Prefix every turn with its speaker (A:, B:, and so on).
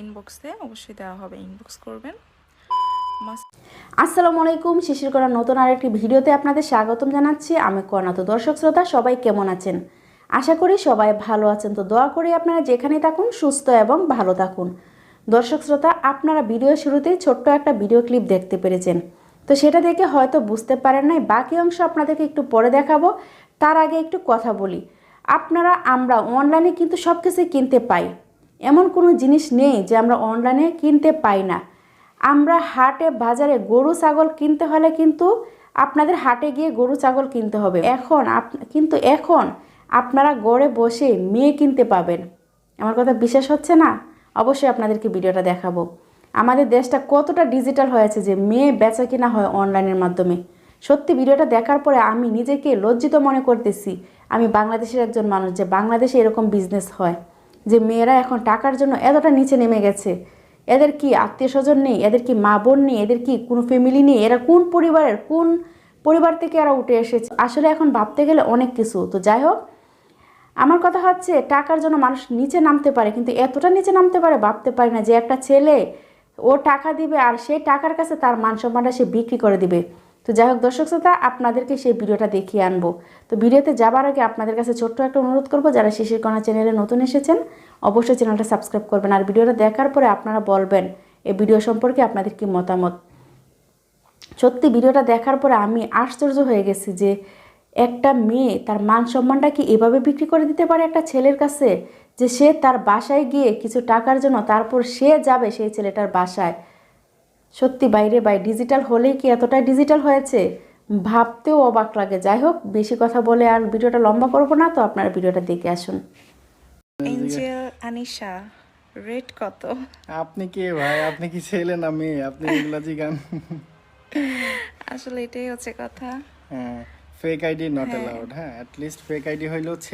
A: ইনবক্সে অবশ্যই দেওয়া হবে ইনবক্স করবেন।
B: আসসালামু আলাইকুম, শিশির করার নতুন আরেকটি ভিডিওতে আপনাদের স্বাগতম জানাচ্ছি। আমি কর্ণা তো দর্শক শ্রোতা, সবাই কেমন আছেন? আশা করি সবাই ভালো আছেন, তো দোয়া করি আপনারা যেখানে থাকুন, সুস্থ এবং ভালো থাকুন। দর্শক শ্রোতা, আপনারা ভিডিও শুরুতেই ছোট্ট একটা ভিডিও ক্লিপ দেখতে পেরেছেন। তো সেটা দেখে হয়তো বুঝতে পারেন নাই, বাকি অংশ আপনাদেরকে একটু পরে দেখাবো। তার আগে একটু কথা বলি। আপনারা, আমরা অনলাইনে কিন্তু সব কিছুই কিনতে পাই। এমন কোনো জিনিস নেই যে আমরা অনলাইনে কিনতে পাই না। আমরা হাটে, বাজারে গরু, ছাগল কিনতে হলে কিন্তু আপনাদের হাটে গিয়ে গরু, ছাগল কিনতে হবে। এখন কিন্তু এখন আপনারা গড়ে বসে মেয়ে কিনতে পাবেন। আমার কথা বিশ্বাস হচ্ছে না? অবশ্যই আপনাদেরকে ভিডিওটা দেখাবো। আমাদের দেশটা কতটা ডিজিটাল হয়েছে যে মেয়ে বেচা কিনা হয় অনলাইনের মাধ্যমে। সত্যি ভিডিওটা দেখার পরে আমি নিজেকে লজ্জিত মনে করতেছি। আমি বাংলাদেশের একজন মানুষ যে বাংলাদেশে এরকম বিজনেস হয়। যে মেয়েরা এখন টাকার জন্য এতটা নিচে নেমে গেছে। এদের কি আত্মীয় স্বজন নেই? এদের কি মা বোন নেই? এদের কি কোনো ফ্যামিলি নেই? এরা কোন পরিবারের? কোন পরিবার থেকে এরা উঠে এসেছে? আসলে এখন ভাবতে গেলে অনেক কিছু। তো যাই হোক, আমার কথা হচ্ছে টাকার জন্য মানুষ নিচে নামতে পারে, কিন্তু এতটা নিচে নামতে পারে, ভাবতে পারে না যে একটা ছেলে ও টাকা দিবে আর সেই টাকার কাছে তার মান সম্মানটা সে বিক্রি করে দিবে। তো যাই হোক, দর্শক শ্রোতা, আপনাদেরকে সেই ভিডিওটা দেখিয়ে আনব। তো ভিডিওতে যাবার আগে আপনাদের কাছে ছোট্ট একটা অনুরোধ করব, যারা শিশির কণা চ্যানেলে নতুন এসেছেন, অবশ্যই চ্যানেলটা সাবস্ক্রাইব করবেন। আর ভিডিওটা দেখার পরে আপনারা বলবেন এই ভিডিও সম্পর্কে আপনাদের কি মতামত? সত্যি, ভিডিওটা দেখার পরে আমি আশ্চর্য হয়ে গেছি যে একটা মেয়ে তার মান সম্মানটা কি এভাবে বিক্রি করে দিতে পারে একটা ছেলের কাছে? যে সে তার বাসায় গিয়ে কিছু টাকার জন্য তারপর সে যাবে সেই ছেলেটার বাসায়। সত্যি বাইরে বাই ডিজিটাল হলেই কি এতটাই ডিজিটাল হয়েছে? ভাবতেও অবাক লাগে। যাই হোক বেশি কথা বলে আর ভিডিওটা লম্বা করব না তো আপনারা ভিডিওটা দেখে আসুন।
A: এঞ্জেল আনিশা রেট কত?
C: আপনি কে ভাই? আপনি কি ছেলে না মেয়ে? আপনি এগুলা জিগান
A: আসলে এটাই হচ্ছে কথা।
C: হ্যাঁ ফেক আইডি নট অ্যালাউড হ্যাঁ। অ্যাটলিস্ট ফেক আইডি হইলেও